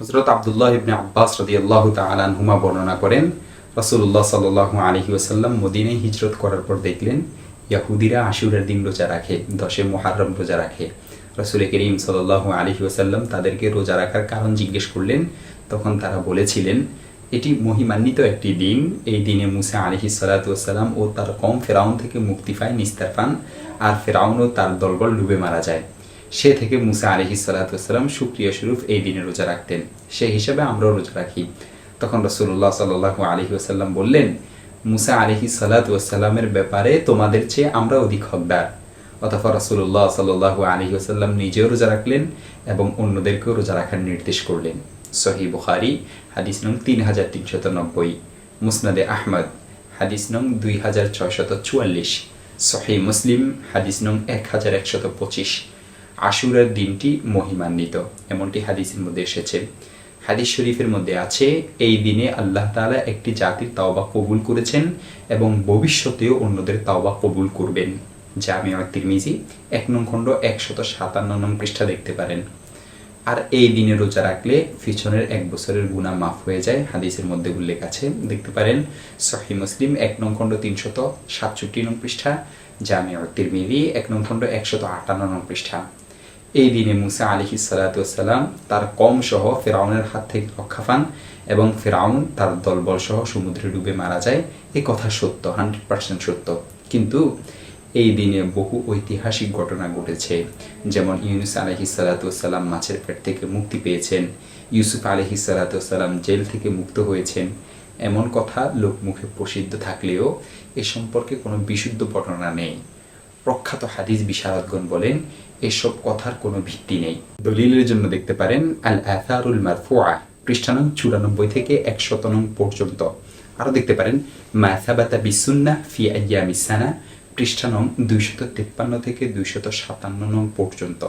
হজরত আবদুল্লাহ ইবনে আব্বাস রদিয়াল্লাহু তাআলা হুমা বর্ণনা করেন, রাসূলুল্লাহ সাল্লাল্লাহু আলাইহি ওয়াসাল্লাম মদিনায় হিজরত করার পর দেখলেন, ইয়াহুদিরা আশুরের দিন রোজা রাখে, দশে মোহারম রোজা রাখে। রাসূল করিম সাল্লাল্লাহু আলাইহি ওয়াসাল্লাম তাদেরকে রোজা রাখার কারণ জিজ্ঞেস করলেন, তখন তারা বলেছিলেন, এটি মহিমান্বিত একটি দিন। এই দিনে মুসা আলহি সালাতাম ও তার কম ফেরাউন থেকে মুক্তি পায় নিস্তার পান আর ফেরাউন ও তার দলবল ডুবে মারা যায়। সে থেকে মুসা আলহি সালাতাম সুক্রিয়া স্বরূপ এই দিনে রোজা রাখতেন। সেই হিসাবে আমরাও রোজা রাখি। তখন রসুল্লাহ সাল্লাহ আলহি আসাল্লাম বললেন, মুসা আলহি সালাতামের ব্যাপারে তোমাদের চেয়ে আমরা অধিক হকদার। অতঃপর রসুল্লাহ সাল্লাহ আলহি আসাল্লাম নিজেও রোজা রাখলেন এবং অন্যদেরকেও রোজা রাখার নির্দেশ করলেন। সহি বুখারি, হাদিস নং তিন হাজার তিনশত নব্বই। মুসনাদে আহমদ, হাদিস নং দুই হাজার ছয়শত চুয়াল্লিশ। সহি মুসলিম, হাদিস নং এক হাজার একশত পঁচিশ। আশুরার দিনটি মহিমান্বিত, এমনটি হাদিসের মধ্যে এসেছে। হাদিস শরীফের মধ্যে আছে, এই দিনে আল্লাহ তাআলা একটি জাতির তাওবা কবুল করেছেন এবং ভবিষ্যতেও অন্যদের তাওবা কবুল করবেন। জামিয়া তিরমিজি, এক নং খণ্ড, একশত সাতান্ন নং পৃষ্ঠা দেখতে পারেন। আর এই দিনে রোজা রাখলে পিছনের এক বছরের গুণা মাফ হয়ে যায়, হাদিসের মধ্যে উল্লেখ আছে, দেখতে পারেন। সহি মুসলিম, এক নং খণ্ড, তিনশত সাতষট্টি নং পৃষ্ঠা। জামিয়া তিরমিজি, এক নং খণ্ড, একশত আটান্ন নং পৃষ্ঠা। এই দিনে মুসা আলিহি সালাতাম তার কম সহ ফেরাউনের হাত থেকে রক্ষা পান এবং ফেরাউন তার দলবল সহ সমুদ্রে ডুবে মারা যায়। এ কথা সত্য, হান্ড্রেড পার্সেন্ট সত্য। কিন্তু এই দিনে বহু ঐতিহাসিক ঘটনা ঘটেছে। যেমন ইউনুস আলহি সালাতাম মাছের পেট থেকে মুক্তি পেয়েছেন। ইউসুফ আলহি সালাতাম জেল থেকে মুক্ত হয়েছেন। এমন কথা লোকমুখে প্রসিদ্ধ থাকলেও এ সম্পর্কে কোনো বিশুদ্ধ বর্ণনা নেই। প্রখ্যাত হাদিস বিশারদগণ বলেন, এসব কথার কোনো ভিত্তি নেই। দলিলের জন্য দেখতে পারেন, আল আথারুল মারফুয়া পৃষ্ঠানং চুরানব্বই থেকে একশত নং পর্যন্ত। আরও দেখতে পারেন মাথাবাতা বিসুন্না ফি আয়ামিসানা পৃষ্ঠানং দুইশত তেপ্পান্ন থেকে দুইশত সাতান্ন নং পর্যন্ত।